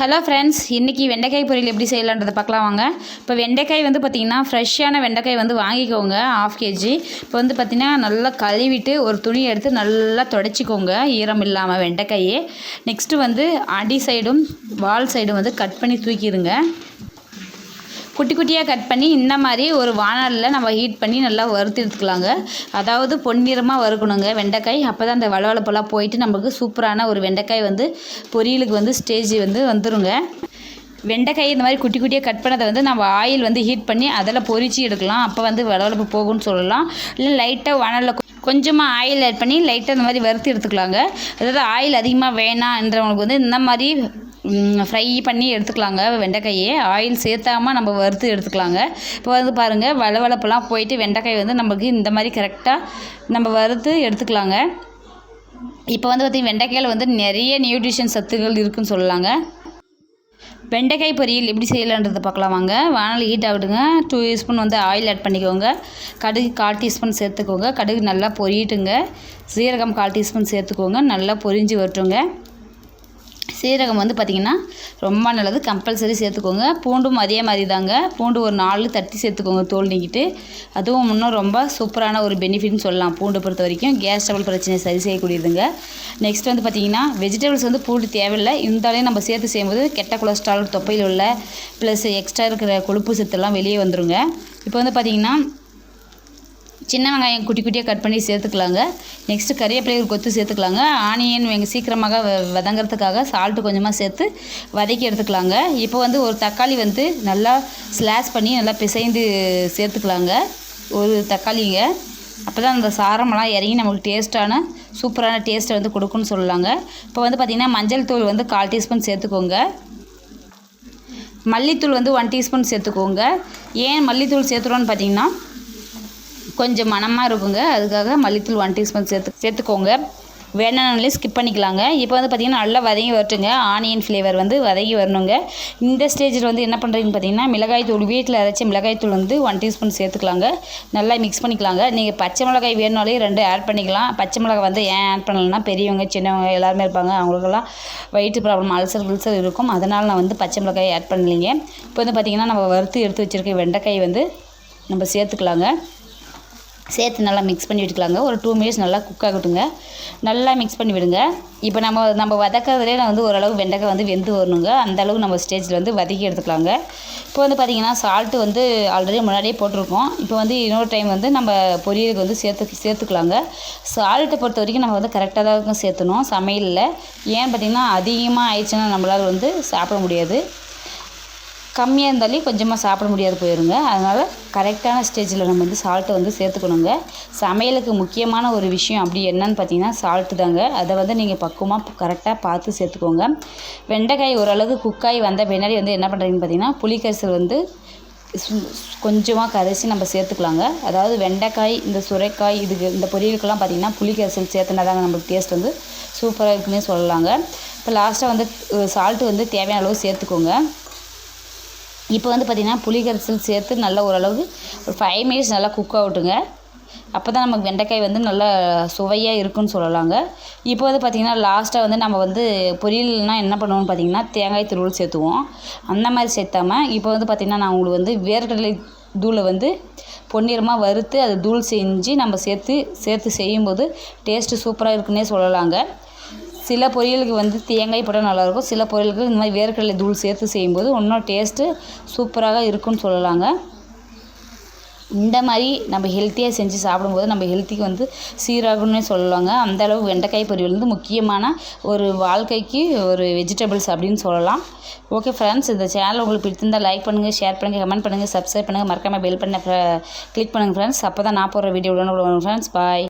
Hello friends இன்றைக்கி வெண்டைக்காய் பொரியல் எப்படி செய்யலான்றதை பார்க்கலாம் வாங்க. இப்போ வெண்டைக்காய் வந்து பார்த்திங்கன்னா ஃப்ரெஷ்ஷான வெண்டைக்காய் வந்து வாங்கிக்கோங்க ஆஃப் கேஜி இப்போ வந்து பார்த்திங்கன்னா நல்லா கழுவிட்டு ஒரு துணி எடுத்து நல்லா தொடச்சிக்கோங்க ஈரம் இல்லாமல் வெண்டைக்காயே. நெக்ஸ்ட்டு வந்து அடி சைடும் வால் சைடும் வந்து கட் பண்ணி தூக்கிடுங்க. குட்டி குட்டியாக கட் பண்ணி இந்த மாதிரி ஒரு வானலில் நம்ம ஹீட் பண்ணி நல்லா வறுத்து எடுத்துக்கலாங்க. அதாவது பொன்னிறமாக வறுக்கணுங்க. வெண்டைக்காய். அப்போ தான் அந்த வளவளப்பெல்லாம் போயிட்டு நமக்கு சூப்பரான ஒரு வெண்டைக்காய் வந்து பொரியலுக்கு வந்து ஸ்டேஜ் வந்து வந்துருங்க. வெண்டைக்காய் இந்த மாதிரி குட்டி குட்டியாக கட் பண்ணதை வந்து நம்ம ஆயில் வந்து ஹீட் பண்ணி அதில் பொரிச்சு எடுக்கலாம். அப்போ வந்து வளவளப்பு போகும்னு சொல்லலாம். இல்லை லைட்டாக வானலில் கொஞ்சமாக ஆயில் ஆட் பண்ணி லைட்டாக இந்த மாதிரி வறுத்து எடுத்துக்கலாங்க. அதாவது ஆயில் அதிகமாக வேணான்றவங்களுக்கு வந்து இந்த மாதிரி ஃப்ரை பண்ணி எடுத்துக்கலாங்க. வெண்டைக்காயே ஆயில் சேர்த்தாமல் நம்ம வறுத்து எடுத்துக்கலாங்க. இப்போ வந்து பாருங்கள் வளவளப்பெல்லாம் போயிட்டு வெண்டைக்காய் வந்து நமக்கு இந்த மாதிரி கரெக்டாக நம்ம வறுத்து எடுத்துக்கலாங்க. இப்போ வந்து பார்த்திங்கன்னா வெண்டைக்காயில் வந்து நிறைய நியூட்ரிஷன் சத்துக்கள் இருக்குதுன்னு சொல்லலாங்க. வெண்டைக்காய் பொரியல் எப்படி செய்யலான்றதை பார்க்கலாம் வாங்க. வானல் ஹீட் ஆகிடுங்க டூ ஸ்பூன் வந்து ஆயில் ஆட் பண்ணிக்கோங்க. கடுகு கால் டீஸ்பூன் சேர்த்துக்கோங்க. கடுகு நல்லா பொரியட்டுங்க. சீரகம் கால் டீஸ்பூன் சேர்த்துக்கோங்க. நல்லா பொரிஞ்சு வரட்டுங்க. சீரகம் வந்து பார்த்திங்கன்னா ரொம்ப நல்லது. கம்பல்சரி சேர்த்துக்கோங்க. பூண்டும் அதே மாதிரி தாங்க பூண்டு ஒரு நாலு தட்டி சேர்த்துக்கோங்க தோல் நீக்கிட்டு. அதுவும் இன்னும் ரொம்ப சூப்பரான ஒரு பெனிஃபிட்னு சொல்லலாம். பூண்டு பொறுத்த வரைக்கும் கேஸ் டபுள் பிரச்சனை சரி செய்யக்கூடியதுங்க. நெக்ஸ்ட் வந்து பார்த்திங்கன்னா வெஜிடபிள்ஸ் வந்து பூண்டு தேவையில்லை. இருந்தாலே நம்ம சேர்த்து செய்யும்போது கெட்ட கொலஸ்ட்ரால் தொப்பையில் உள்ள ப்ளஸ் எக்ஸ்ட்ரா இருக்கிற கொழுப்பு சத்துலாம் வெளியே வந்துடுங்க இப்போ வந்து பார்த்திங்கன்னா சின்ன வெங்காயம் குட்டி குட்டியாக கட் பண்ணி சேர்த்துக்கலாங்க. நெக்ஸ்ட்டு கறிவேப்பிலை ஒரு கொத்து சேர்த்துக்கலாங்க. ஆனியன் வெங்க சீக்கிரமாக வதங்கிறதுக்காக சால்ட்டு கொஞ்சமாக சேர்த்து வதக்கி எடுத்துக்கலாங்க. இப்போ வந்து ஒரு தக்காளி வந்து நல்லா ஸ்லாஷ் பண்ணி நல்லா பிசைந்து சேர்த்துக்கலாங்க. ஒரு தக்காளிங்க. அப்போ தான் அந்த சாரமெல்லாம் இறங்கி நமக்கு டேஸ்ட்டான சூப்பரான டேஸ்ட்டை வந்து கொடுக்குன்னு சொல்லலாங்க. இப்போ வந்து பார்த்திங்கன்னா மஞ்சள் தூள் வந்து கால் டீஸ்பூன் சேர்த்துக்கோங்க. மல்லித்தூள் வந்து ஒன் டீஸ்பூன் சேர்த்துக்கோங்க. ஏன் மல்லித்தூள் சேர்த்துறோன்னு பார்த்தீங்கன்னா கொஞ்சம் மணமாக இருக்குங்க அதுக்காக மல்லித்தூள் ஒன் டீஸ்பூன் சேர்த்து சேர்த்துக்கோங்க. வேணாம்னாலே ஸ்கிப் பண்ணிக்கலாங்க. இப்போ வந்து பார்த்திங்கன்னா நல்லா வதங்கி வரட்டுங்க. ஆனியன் ஃப்ளேவர் வந்து வதங்கி வரணுங்க. இந்த ஸ்டேஜில் வந்து என்ன பண்ணுறீங்கன்னு பார்த்தீங்கன்னா மிளகாய் தூள் வீட்டில் அரைச்ச மிளகாய் தூள் வந்து ஒன் டீஸ்பூன் சேர்த்துக்கலாங்க. நல்லா மிக்ஸ் பண்ணிக்கலாங்க. நீங்கள் பச்சை மிளகாய் வேணுனாலே ரெண்டு ஆட் பண்ணிக்கலாம். பச்சை மிளகாய் வந்து ஏன் ஆட் பண்ணலைன்னா பெரியவங்க சின்னவங்க எல்லாருமே இருப்பாங்க. அவங்களுக்கெல்லாம் வயிற்று ப்ராப்ளம் அல்சர் உல்சர் இருக்கும். அதனால் நான் வந்து பச்சை மிளகாய் ஆட் பண்ணலைங்க. இப்போ வந்து பார்த்திங்கன்னா நம்ம வறுத்து எடுத்து வச்சுருக்க வெண்டைக்காய் வந்து நம்ம சேர்த்துக்கலாங்க. சேர்த்து நல்லா மிக்ஸ் பண்ணி விட்டுக்கலாங்க ஒரு டூ மினிட்ஸ் நல்லா குக் ஆகட்டுங்க. நல்லா மிக்ஸ் பண்ணி விடுங்க. இப்போ நம்ம நம்ம வதக்கிறதுலே நான் வந்து ஓரளவு வெண்டைக்காய் வந்து வெந்து வரணுங்க. அந்தளவுக்கு நம்ம ஸ்டேஜில் வந்து வதக்கி எடுத்துக்கலாங்க. இப்போ வந்து பார்த்திங்கன்னா சால்ட்டு வந்து ஆல்ரெடி முன்னாடியே போட்டிருக்கோம். இப்போ வந்து இன்னொரு டைம் வந்து நம்ம பொரியலுக்கு வந்து சேர்த்து சேர்த்துக்கலாங்க. சால்ட்டை பொறுத்த வரைக்கும் நம்ம வந்து கரெக்டாக தான் சேர்த்தணும். சமையலில் ஏன்னு பார்த்திங்கன்னா அதிகமாக ஆயிடுச்சுன்னா நம்மளால் வந்து சாப்பிட முடியாது. கம்மியாக இருந்தாலே கொஞ்சமாக சாப்பிட முடியாது போயிருங்க. அதனால் கரெக்டான ஸ்டேஜில் நம்ம வந்து சால்ட்டை வந்து சேர்த்துக்கணுங்க. சமையலுக்கு முக்கியமான ஒரு விஷயம் அப்படி என்னன்னு பார்த்தீங்கன்னா சால்ட்டு தாங்க. அதை வந்து நீங்கள் பக்குவமாக கரெக்டாக பார்த்து சேர்த்துக்கோங்க. வெண்டைக்காய் ஓரளவுக்கு குக்காய் வந்த பின்னாடி வந்து என்ன பண்ணுறீங்கன்னு பார்த்தீங்கன்னா புளிக்கரிசல் வந்து கொஞ்சமாக கரைச்சி நம்ம சேர்த்துக்கலாங்க. அதாவது வெண்டைக்காய் இந்த சுரைக்காய் இதுக்கு இந்த பொரியலுக்கெல்லாம் பார்த்திங்கன்னா புளிக்கரிசல் சேர்த்துனா தாங்க நம்மளுக்கு டேஸ்ட் வந்து சூப்பராக இருக்குன்னே சொல்லலாங்க. இப்போ லாஸ்ட்டாக வந்து சால்ட்டு வந்து தேவையான அளவு சேர்த்துக்கோங்க. இப்போ வந்து பார்த்திங்கன்னா புளி கரைசல் சேர்த்து நல்லா ஓரளவுக்கு ஒரு ஃபைவ் மினிட்ஸ் நல்லா குக் ஆகட்டுங்க. அப்போ தான் நமக்கு வெண்டைக்காய் வந்து நல்லா சுவையாக இருக்குன்னு சொல்லலாங்க. இப்போ வந்து பார்த்திங்கன்னா லாஸ்ட்டாக வந்து நம்ம வந்து பொரியல்னால் என்ன பண்ணுவோம்னு பார்த்திங்கன்னா தேங்காய் துருவல் சேர்த்துவோம். அந்த மாதிரி சேர்த்தாமல் இப்போ வந்து பார்த்திங்கன்னா நான் உங்களுக்கு வந்து வேர்க்கடலை தூளை வந்து பொன்னிறமாக வறுத்து அது தூள் செஞ்சு நம்ம சேர்த்து சேர்த்து செய்யும்போது டேஸ்ட்டு சூப்பராக இருக்குன்னே சொல்லலாங்க. சில பொரியலுக்கு வந்து தேங்காய் போட்டால் நல்லாயிருக்கும். சில பொரியலுக்கு இந்த மாதிரி வேர்க்கடலை தூள் சேர்த்து செய்யும்போது இன்னும் டேஸ்ட்டு சூப்பராக இருக்குன்னு சொல்லலாங்க. இந்த மாதிரி நம்ம ஹெல்த்தியாக செஞ்சு சாப்பிடும்போது நம்ம ஹெல்த்திக்கு வந்து சீராகும்னே சொல்லலாங்க. அந்தளவு வெண்டைக்காய் பொரியல் வந்து முக்கியமான ஒரு வாழ்க்கைக்கு ஒரு வெஜிடபிள்ஸ் அப்படின்னு சொல்லலாம். ஓகே ஃப்ரெண்ட்ஸ் இந்த சேனல் உங்களுக்கு பிடித்திருந்தால் லைக் பண்ணுங்கள் ஷேர் பண்ணுங்கள் கமெண்ட் பண்ணுங்கள் சப்ஸ்கிரைப் பண்ணுங்கள் மறக்காமல் பெல் பண்ண கிளிக் பண்ணுங்கள் ஃப்ரெண்ட்ஸ் அப்போ தான் நான் போடுற வீடியோ உடனே ஃப்ரெண்ட்ஸ் பாய்